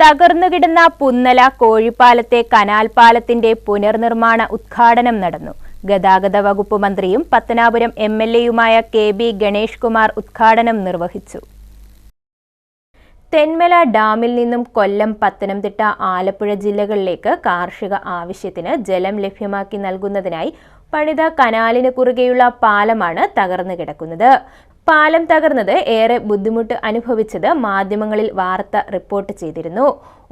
തകർന്നുകിടന്ന Punnala കോഴിപ്പാലത്തെ canal പാലത്തിന്റെ പുനർനിർമ്മാണ ഉദ്ഘാടനം നടന്നു. ഗതാഗത വകുപ്പ് മന്ത്രിയും പത്തനാപുരം എം എൽ എയുമായ കെ ബി ഗണേഷ് കുമാർ ഉദ്ഘാടനം നിർവഹിച്ചു. തെന്മല ഡാമിൽ നിന്നും കൊല്ലം പത്തനംതിട്ട ആലപ്പുഴ ജില്ലകളിലേക്ക് കാർഷിക ആവശ്യത്തിന് ജലം ലഭ്യമാക്കി നൽകുന്നതിനായി പണിത കനാലിന് കുറുകെയുള്ള പാലമാണ് തകർന്നു കിടക്കുന്നത് പാലം തകർന്നത് ഏറെ ബുദ്ധിമുട്ട് അനുഭവിച്ചത് മാധ്യമങ്ങളിൽ വാർത്ത റിപ്പോർട്ട് ചെയ്തിരുന്നു.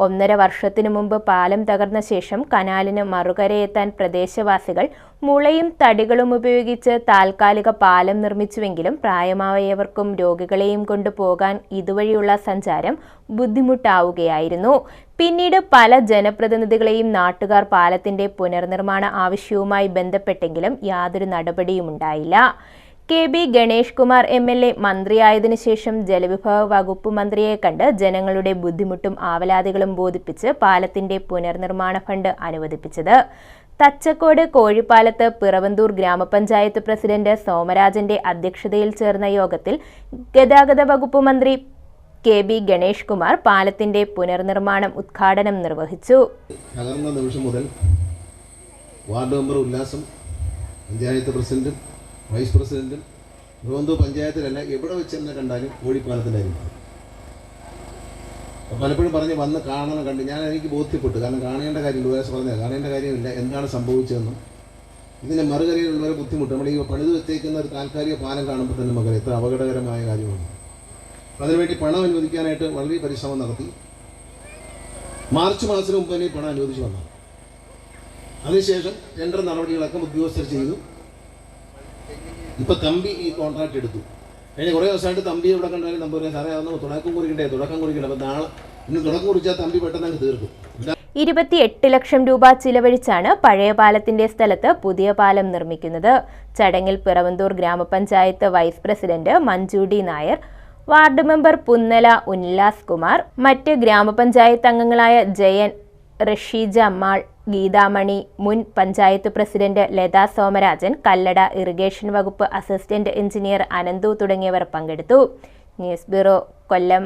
ഒന്നര വർഷത്തിനു മുമ്പ് പാലം തകർന്ന ശേഷം കനാലിന് മറുകരയെത്താൻ പ്രദേശവാസികൾ മുളയും തടികളും ഉപയോഗിച്ച് താൽക്കാലിക പാലം നിർമ്മിച്ചുവെങ്കിലും പ്രായമായവർക്കും രോഗികളെയും കൊണ്ടുപോകാൻ ഇതുവഴിയുള്ള സഞ്ചാരം ബുദ്ധിമുട്ടാവുകയായിരുന്നു. പിന്നീട് പല ജനപ്രതിനിധികളെയും നാട്ടുകാർ പാലത്തിന്റെ പുനർനിർമ്മാണ ആവശ്യവുമായി ബന്ധപ്പെട്ടെങ്കിലും യാതൊരു നടപടിയും ഉണ്ടായില്ല K B Ganesh Kumar M L A മന്ത്രിയായതിനു ശേഷം ജലവിഭവ വകുപ്പ് മന്ത്രിയെ കണ്ട് ജനങ്ങളുടെ ബുദ്ധിമുട്ടും ആവലാതികളും ബോധിപ്പിച്ച് പാലത്തിന്റെ പുനർനിർമ്മാണ ഫണ്ട് അനുവദിപ്പിച്ചത്. തച്ചക്കോട് കോഴിപ്പാലത്ത് പിറവന്തൂർ ഗ്രാമപഞ്ചായത്ത് പ്രസിഡന്റ് സോമരാജന്റെ അധ്യക്ഷതയിൽ ചേർന്ന യോഗത്തിൽ ഗതാഗത വകുപ്പ് മന്ത്രി കെ ബി ഗണേഷ് കുമാർ പാലത്തിന്റെ പുനർനിർമ്മാണം ഉദ്ഘാടനം നിർവഹിച്ചു. നിമിഷം മുതൽ വാർഡ് മെമ്പർ ഉല്ലാസം പഞ്ചായത്ത് പ്രസിഡന്റും വൈസ് പ്രസിഡന്റും ഗോന്തു പഞ്ചായത്തിലല്ല എവിടെ വെച്ച് തന്നെ കണ്ടാലും കോഴിപ്പാലത്തിന്റെ അരിമാണ് പലപ്പോഴും പറഞ്ഞ് വന്ന് കാണണം കണ്ട് ഞാൻ എനിക്ക് ബോധ്യപ്പെട്ടു. കാരണം കാണേണ്ട കാര്യം ഉള്ളവരെ പറഞ്ഞത് കാണേണ്ട കാര്യമില്ല എന്താണ് സംഭവിച്ചതെന്നും. ഇതിന്റെ മറുകരയിലുള്ളവരെ ബുദ്ധിമുട്ട്. നമ്മൾ ഈ പണിത് വെച്ചേക്കുന്ന ഒരു താൽക്കാലിക പാലം കാണുമ്പോൾ തന്നെ നമുക്ക് എത്ര അപകടകരമായ കാര്യമാണ്. അതിനുവേണ്ടി പണം അനുവദിക്കാനായിട്ട് വളരെ പരിശ്രമം നടത്തി. മാർച്ച് മാസത്തിന് മുമ്പ് തന്നെ പണം അനുവദിച്ചു വന്നു. അതിനുശേഷം ടെൻഡർ നടപടികളൊക്കെ ഉദ്യോഗസ്ഥർ ചെയ്തു. ഇപ്പൊ തമ്പി ഈ കോൺട്രാക്ട് എടുത്തു. കഴിഞ്ഞ കുറേ ദിവസമായിട്ട് തമ്പി ഇവിടെ കണ്ടാലും തമ്പി പറയാം സാറേ അതൊന്ന് തുടക്കം കുറിക്കണ്ടേ? തുടക്കം കുറിക്കണ്ടേ. അപ്പൊ നാളെ ഇന്ന് തുടക്കം കുറിച്ചാൽ തമ്പി പെട്ടെന്ന് അങ്ങ് തീർക്കും. ഇരുപത്തിയെട്ട് ലക്ഷം രൂപ ചിലവഴിച്ചാണ് പഴയ പാലത്തിന്റെ സ്ഥലത്ത് പുതിയ പാലം നിർമ്മിക്കുന്നത്. ചടങ്ങിൽ പിറവന്തൂർ ഗ്രാമപഞ്ചായത്ത് vice president Manju D Nair ward member Punnala Ullas Kumar മറ്റ് ഗ്രാമപഞ്ചായത്ത് അംഗങ്ങളായ ജയൻ റഷീജ അമ്മാൾ ഗീതാമണി മുൻ പഞ്ചായത്ത് പ്രസിഡന്റ് ലതാ സോമരാജൻ കല്ലട ഇറിഗേഷൻ വകുപ്പ് അസിസ്റ്റന്റ് എഞ്ചിനീയർ അനന്തു തുടങ്ങിയവർ പങ്കെടുത്തു. News bureau Kollam.